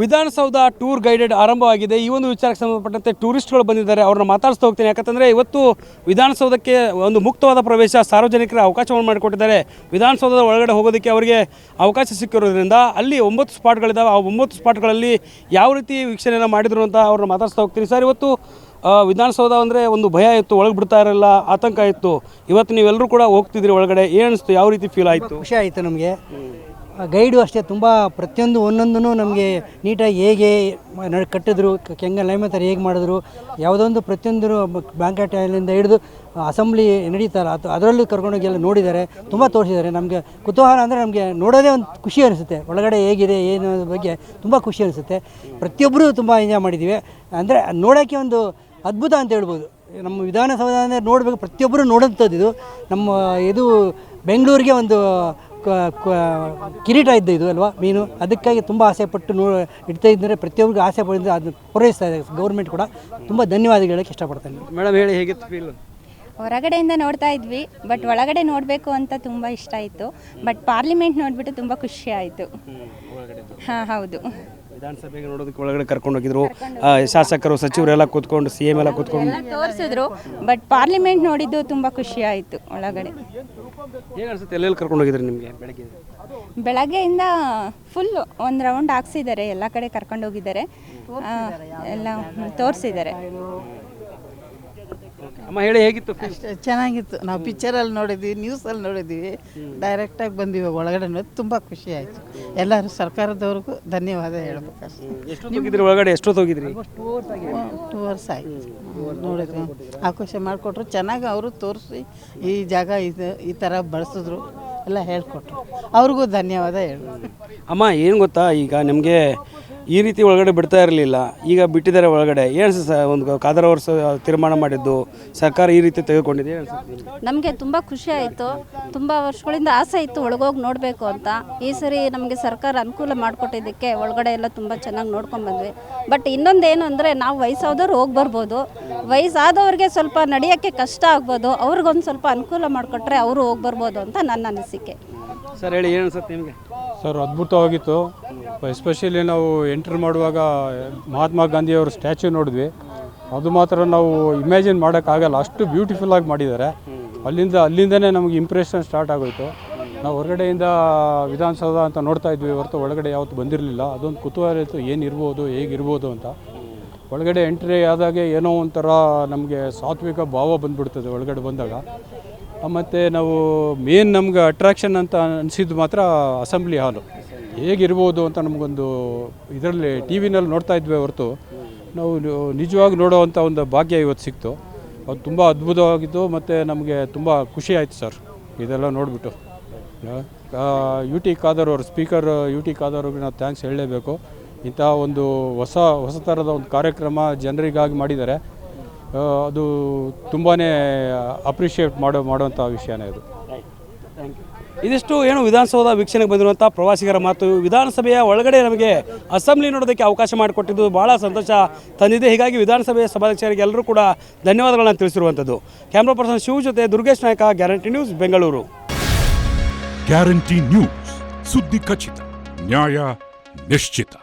Vidhana Soudha tour guided ಆರಂಭವಾಗಿದೆ. ಈ ಒಂದು ವಿಚಾರಕ್ಕೆ ಸಂಬಂಧಪಟ್ಟಂತೆ ಟೂರಿಸ್ಟ್ಗಳು ಬಂದಿದ್ದಾರೆ. ಅವ್ರನ್ನ ಮಾತಾಡಿಸ್ತಾ ಹೋಗ್ತೀನಿ. ಯಾಕಂತಂದರೆ ಇವತ್ತು ವಿಧಾನಸೌಧಕ್ಕೆ ಒಂದು ಮುಕ್ತವಾದ ಪ್ರವೇಶ ಸಾರ್ವಜನಿಕರ ಅವಕಾಶವನ್ನು ಮಾಡಿಕೊಟ್ಟಿದ್ದಾರೆ. ವಿಧಾನಸೌಧದ ಒಳಗಡೆ ಹೋಗೋದಕ್ಕೆ ಅವರಿಗೆ ಅವಕಾಶ ಸಿಕ್ಕಿರೋದ್ರಿಂದ ಅಲ್ಲಿ ಒಂಬತ್ತು ಸ್ಪಾಟ್ಗಳಿದ್ದಾವೆ ಆ ಒಂಬತ್ತು ಸ್ಪಾಟ್ಗಳಲ್ಲಿ ಯಾವ ರೀತಿ ವೀಕ್ಷಣೆಯನ್ನು ಮಾಡಿದ್ರು ಅಂತ ಅವ್ರನ್ನ ಮಾತಾಡಿಸ್ತಾ ಹೋಗ್ತೀನಿ. ಸರ್ ಇವತ್ತು ವಿಧಾನಸೌಧ ಅಂದರೆ ಒಂದು ಭಯ ಇತ್ತು ಒಳಗೆ ಬಿಡ್ತಾ ಇರಲಿಲ್ಲ ಆತಂಕ ಇತ್ತು. ಇವತ್ತು ನೀವೆಲ್ಲರೂ ಕೂಡ ಹೋಗ್ತಿದ್ರಿ ಒಳಗಡೆ. ಏನು ಅನಿಸ್ತು? ಯಾವ ರೀತಿ ಫೀಲ್ ಆಯಿತು? ಖುಷಿ ಆಯಿತು ನಮಗೆ. ಗೈಡು ಅಷ್ಟೇ, ತುಂಬ ಪ್ರತಿಯೊಂದು ಒಂದೊಂದೂ ನಮಗೆ ನೀಟಾಗಿ ಹೇಗೆ ನಡ್ ಕಟ್ಟಿದ್ರು ಕೆಂಗಲ್ ಕೆಂಗ ಲೈಮ ಥರ ಹೇಗೆ ಮಾಡಿದ್ರು, ಯಾವುದೋ ಒಂದು ಪ್ರತಿಯೊಂದು ಬ್ಯಾಂಕೆಟ್ ಅಲ್ಲಿಂದ ಹಿಡಿದು ಅಸೆಂಬ್ಲಿ ನಡೀತಾರೆ ಅದು ಅದರಲ್ಲೂ ಕರ್ಕೊಂಡೋಗಿ ಎಲ್ಲ ನೋಡಿದ್ದಾರೆ, ತುಂಬ ತೋರಿಸಿದ್ದಾರೆ. ನಮಗೆ ಕುತೂಹಲ ಅಂದರೆ ನಮಗೆ ನೋಡೋದೇ ಒಂದು ಖುಷಿ ಅನಿಸುತ್ತೆ. ಒಳಗಡೆ ಹೇಗಿದೆ, ಏನು ಬಗ್ಗೆ ತುಂಬ ಖುಷಿ ಅನಿಸುತ್ತೆ. ಪ್ರತಿಯೊಬ್ಬರು ತುಂಬ ಎಂಜಾಯ್ ಮಾಡಿದ್ದೀವಿ. ಅಂದರೆ ನೋಡೋಕ್ಕೆ ಒಂದು ಅದ್ಭುತ ಅಂತ ಹೇಳ್ಬೋದು. ನಮ್ಮ ವಿಧಾನಸೌಧ ಅಂದರೆ ನೋಡಬೇಕು ಪ್ರತಿಯೊಬ್ಬರು ನೋಡೋಂಥದ್ದು ಇದು. ನಮ್ಮ ಇದು ಬೆಂಗಳೂರಿಗೆ ಒಂದು ಕಿರೀಟ ಇದ್ದು ಇದು ಅಲ್ವಾ ಮೀನು. ಅದಕ್ಕಾಗಿ ತುಂಬ ಆಸೆ ಪಟ್ಟು ನೋ ಇಡ್ತಾ ಇದ್ದರೆ ಪ್ರತಿಯೊಬ್ಬರಿಗೂ ಆಸೆ ಪಡಿದ್ರೆ ಅದನ್ನು ಪೂರೈಸ್ತಾ ಇದೆ ಗೌರ್ಮೆಂಟ್ ಕೂಡ ತುಂಬ ಧನ್ಯವಾದಗಳು ಹೇಳಕ್ಕೆ ಇಷ್ಟಪಡ್ತೇನೆ. ಮೇಡಮ್ ಹೇಳಿ ಹೇಗಿತ್ತು ಫೀಲ್ ಹೊರಗಡೆಯಿಂದ ನೋಡ್ತಾ ಇದ್ವಿ ಬಟ್ ಒಳಗಡೆ ನೋಡಬೇಕು ಅಂತ ತುಂಬ ಇಷ್ಟ ಆಯಿತು. ಬಟ್ ಪಾರ್ಲಿಮೆಂಟ್ ನೋಡಿಬಿಟ್ಟು ತುಂಬ ಖುಷಿ ಆಯಿತು. ಹಾಂ ಹೌದು. ವಿಧಾನಸಭೆಗೆ ನೋಡೋದಕ್ಕೆ ಒಳಗಡೆ ಕರ್ಕೊಂಡು ಹೋಗಿದ್ರು. ಶಾಸಕರು ಸಚಿವರೆಲ್ಲ ಕೂತ್ಕೊಂಡು ಸಿ ಎಂ ಎಲ್ಲ ಕೂತ್ಕೊಂಡು. ತೋರಿಸಿದ್ರು ಬಟ್ ಪಾರ್ಲಿಮೆಂಟ್ ನೋಡಿದ್ದು ತುಂಬ ಖುಷಿ ಆಯಿತು ಒಳಗಡೆ. ಹೇಗೆ ಅನ್ಸುತ್ತೆ ಎಲ್ಲೆಲ್ಲಿ ಕರ್ಕೊಂಡು ಹೋಗಿದ್ರು ನಿಮಗೆ ಬೆಳಗ್ಗೆ? ಬೆಳಗ್ಗೆಯಿಂದ ಫುಲ್ ಒಂದು ರೌಂಡ್ ಹಾಕ್ಸಿದ್ದಾರೆ ಎಲ್ಲ ಕಡೆ ಕರ್ಕೊಂಡು ಹೋಗಿದ್ದಾರೆ. ಎಲ್ಲ ತೋರಿಸಿದ್ದಾರೆ. ಅಮ್ಮ ಹೇಳಿ ಹೇಗಿತ್ತು ಫೀಲ್ ಅಷ್ಟೇ ಚೆನ್ನಾಗಿತ್ತು. ನಾವು ಪಿಕ್ಚರಲ್ಲಿ ನೋಡಿದ್ವಿ ನ್ಯೂಸಲ್ಲಿ ನೋಡಿದ್ವಿ. ಡೈರೆಕ್ಟಾಗಿ ಬಂದಿವಿ ಒಳಗಡೆ ನೋಡಿ ತುಂಬ ಖುಷಿ ಆಯಿತು. ಎಲ್ಲರೂ ಸರ್ಕಾರದವ್ರಿಗೂ ಧನ್ಯವಾದ ಹೇಳ್ಬೇಕು ಎಷ್ಟೊತ್ತು ಹೋಗಿದ್ರಿ ಒಳಗಡೆ? ಎಷ್ಟೊತ್ತು ಹೋಗಿದ್ರಿ? ಟೂ ಅವರ್ಸ್ ಆಯಿತು. ನೋಡಿದ್ವಿ ಆಕೋಶ ಮಾಡಿಕೊಟ್ರು. ಚೆನ್ನಾಗಿ ಅವರು ತೋರಿಸಿ ಈ ಜಾಗ ಇದು ಈ ಥರ ಬಳಸಿದ್ರು. ಎಲ್ಲ ಹೇಳ್ಕೊಟ್ರು. ಅವ್ರಿಗೂ ಧನ್ಯವಾದ ಹೇಳ್ಬೇಕು. ಅಮ್ಮ ಏನು ಗೊತ್ತಾ? ಈಗ ನಿಮಗೆ ಈ ರೀತಿ ಒಳಗಡೆ ಬಿಡ್ತಾ ಇರಲಿಲ್ಲ. ಈಗ ಬಿಟ್ಟಿದ್ದಾರೆ ಒಳಗಡೆ. ಏನು ಸರ್ ಒಂದು ಕಾದರ ವರ್ಷ ತೀರ್ಮಾನ ಮಾಡಿದ್ದು. ಸರ್ಕಾರ ಈ ರೀತಿ ತೆಗೆದುಕೊಂಡಿದೆ. ನಮಗೆ. ತುಂಬ ಖುಷಿ ಆಯಿತು. ತುಂಬ ವರ್ಷಗಳಿಂದ ಆಸೆ ಇತ್ತು ಒಳಗೋಗಿ ನೋಡಬೇಕು ಅಂತ. ಈ ಸರಿ ನಮಗೆ ಸರ್ಕಾರ ಅನುಕೂಲ ಮಾಡಿಕೊಟ್ಟಿದ್ದಕ್ಕೆ ಒಳಗಡೆ ಎಲ್ಲ ತುಂಬ ಚೆನ್ನಾಗಿ ನೋಡ್ಕೊಂಡು ಬಂದ್ವಿ. ಬಟ್ ಇನ್ನೊಂದು ಏನು ಅಂದರೆ ನಾವು ವಯಸ್ಸಾದವ್ರು ಹೋಗಿ ಬರ್ಬೋದು. ವಯಸ್ಸಾದವ್ರಿಗೆ ಸ್ವಲ್ಪ ನಡೆಯೋಕ್ಕೆ ಕಷ್ಟ ಆಗ್ಬೋದು. ಅವ್ರಿಗೊಂದು ಸ್ವಲ್ಪ ಅನುಕೂಲ ಮಾಡಿಕೊಟ್ರೆ ಅವರು ಹೋಗಿ ಬರ್ಬೋದು ಅಂತ ನನ್ನ ಅನಿಸಿಕೆ. ಸರ್ ಹೇಳಿ ಏನು ಅನ್ಸುತ್ತೆ ನಿಮಗೆ. ಸರ್ ಅದ್ಭುತವಾಗಿತ್ತು. ಎಸ್ಪೆಷಲಿ ನಾವು ಎಂಟ್ರ್ ಮಾಡುವಾಗ ಮಹಾತ್ಮ ಗಾಂಧಿಯವ್ರ ಸ್ಟ್ಯಾಚ್ಯೂ ನೋಡಿದ್ವಿ. ಅದು ಮಾತ್ರ ನಾವು ಇಮ್ಯಾಜಿನ್ ಮಾಡೋಕ್ಕಾಗಲ್ಲ ಅಷ್ಟು ಬ್ಯೂಟಿಫುಲ್ಲಾಗಿ ಮಾಡಿದ್ದಾರೆ. ಅಲ್ಲಿಂದ ಅಲ್ಲಿಂದನೇ ನಮಗೆ ಇಂಪ್ರೆಷನ್ ಸ್ಟಾರ್ಟ್ ಆಗೋಯಿತು. ನಾವು ಹೊರಗಡೆಯಿಂದ ವಿಧಾನಸೌಧ ಅಂತ ನೋಡ್ತಾ ಇದ್ವಿ. ಹೊರತು ಒಳಗಡೆ ಯಾವತ್ತು ಬಂದಿರಲಿಲ್ಲ. ಅದೊಂದು ಕುತೂಹಲ ಇತ್ತು. ಏನಿರ್ಬೋದು, ಹೇಗಿರ್ಬೋದು ಅಂತ. ಒಳಗಡೆ ಎಂಟ್ರಿ ಆದಾಗೆ ಏನೋ ಒಂಥರ ನಮಗೆ ಸಾತ್ವಿಕ ಭಾವ ಬಂದುಬಿಡ್ತದೆ ಒಳಗಡೆ ಬಂದಾಗ. ಮತ್ತು ನಾವು ಮೇನ್ ನಮ್ಗೆ ಅಟ್ರಾಕ್ಷನ್ ಅಂತ ಅನಿಸಿದ್ದು ಮಾತ್ರ ಅಸೆಂಬ್ಲಿ ಹಾಲು ಹೇಗಿರ್ಬೋದು ಅಂತ ನಮಗೊಂದು ಇದರಲ್ಲಿ ಟಿ ವಿನಲ್ಲಿ ನೋಡ್ತಾ ಇದ್ವಿ ಹೊರತು, ನಾವು ನಿಜವಾಗಿ ನೋಡೋವಂಥ ಒಂದು ಭಾಗ್ಯ ಇವತ್ತು ಸಿಕ್ತು. ಅದು ತುಂಬ ಅದ್ಭುತವಾಗಿತ್ತು ಮತ್ತು ನಮಗೆ ತುಂಬ ಖುಷಿ ಆಯಿತು ಸರ್. ಇದೆಲ್ಲ ನೋಡಿಬಿಟ್ಟು. ಯು ಟಿ ಖಾದರ್ ಅವರು, ಸ್ಪೀಕರ್ ಯು ಟಿ ಖಾದರ್ ಅವ್ರಿಗೆ ನಾವು ಥ್ಯಾಂಕ್ಸ್ ಹೇಳಲೇಬೇಕು. ಇಂಥ ಒಂದು ಹೊಸ ಹೊಸ ಥರದ ಒಂದು ಕಾರ್ಯಕ್ರಮ ಜನರಿಗಾಗಿ ಮಾಡಿದ್ದಾರೆ. ಅದು ತುಂಬಾ ಅಪ್ರಿಷಿಯೇಟ್ ಮಾಡೋ, ಮಾಡುವಂಥ ವಿಷಯನೇ ಇದು ಇದಿಷ್ಟು ಏನು ವಿಧಾನಸೌಧ ವೀಕ್ಷಣೆಗೆ ಬಂದಿರುವಂಥ ಪ್ರವಾಸಿಗರ ಮಾತು. ವಿಧಾನಸಭೆಯ ಒಳಗಡೆ ನಮಗೆ ಅಸೆಂಬ್ಲಿ ನೋಡೋದಕ್ಕೆ ಅವಕಾಶ ಮಾಡಿಕೊಟ್ಟಿದ್ದು ಭಾಳ ಸಂತೋಷ ತಂದಿದೆ. ಹೀಗಾಗಿ ವಿಧಾನಸಭೆಯ ಸಭಾಧ್ಯಕ್ಷರಿಗೆ ಎಲ್ಲರೂ ಕೂಡ ಧನ್ಯವಾದಗಳನ್ನು ತಿಳಿಸಿರುವಂಥದ್ದು. ಕ್ಯಾಮ್ರಾ ಪರ್ಸನ್ ಶಿವ ಜೊತೆ Durgesh Nayak guarantee news Bengaluru guarantee news ಸುದ್ದಿ ಖಚಿತ, ನ್ಯಾಯ ನಿಶ್ಚಿತ.